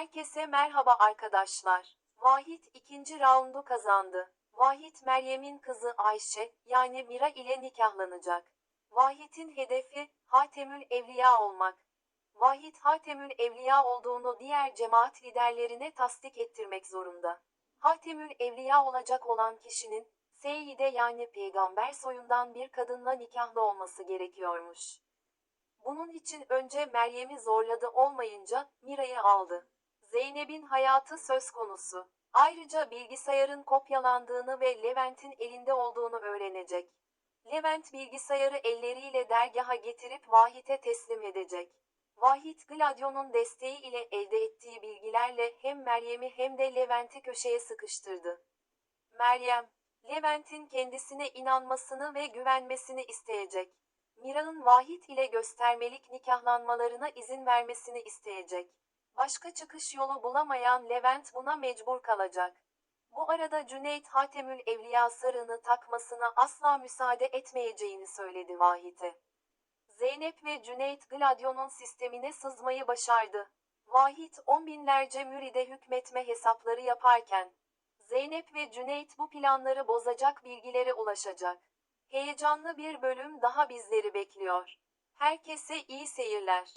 Herkese merhaba arkadaşlar. Vahit ikinci raundu kazandı. Vahit Meryem'in kızı Ayşe, yani Mira ile nikahlanacak. Vahit'in hedefi, Hatemül Evliya olmak. Vahit Hatemül Evliya olduğunu diğer cemaat liderlerine tasdik ettirmek zorunda. Hatemül Evliya olacak olan kişinin, Seyyide yani peygamber soyundan bir kadınla nikahlı olması gerekiyormuş. Bunun için önce Meryem'i zorladı olmayınca Mira'yı aldı. Zeynep'in hayatı söz konusu. Ayrıca bilgisayarın kopyalandığını ve Levent'in elinde olduğunu öğrenecek. Levent bilgisayarı elleriyle dergaha getirip Vahit'e teslim edecek. Vahit Gladio'nun desteği ile elde ettiği bilgilerle hem Meryem'i hem de Levent'i köşeye sıkıştırdı. Meryem, Levent'in kendisine inanmasını ve güvenmesini isteyecek. Mira'nın Vahit ile göstermelik nikahlanmalarına izin vermesini isteyecek. Başka çıkış yolu bulamayan Levent buna mecbur kalacak. Bu arada Cüneyt Hatemül Evliya sarığını takmasına asla müsaade etmeyeceğini söyledi Vahit'e. Zeynep ve Cüneyt Gladio'nun sistemine sızmayı başardı. Vahit on binlerce müride hükmetme hesapları yaparken, Zeynep ve Cüneyt bu planları bozacak bilgilere ulaşacak. Heyecanlı bir bölüm daha bizleri bekliyor. Herkese iyi seyirler.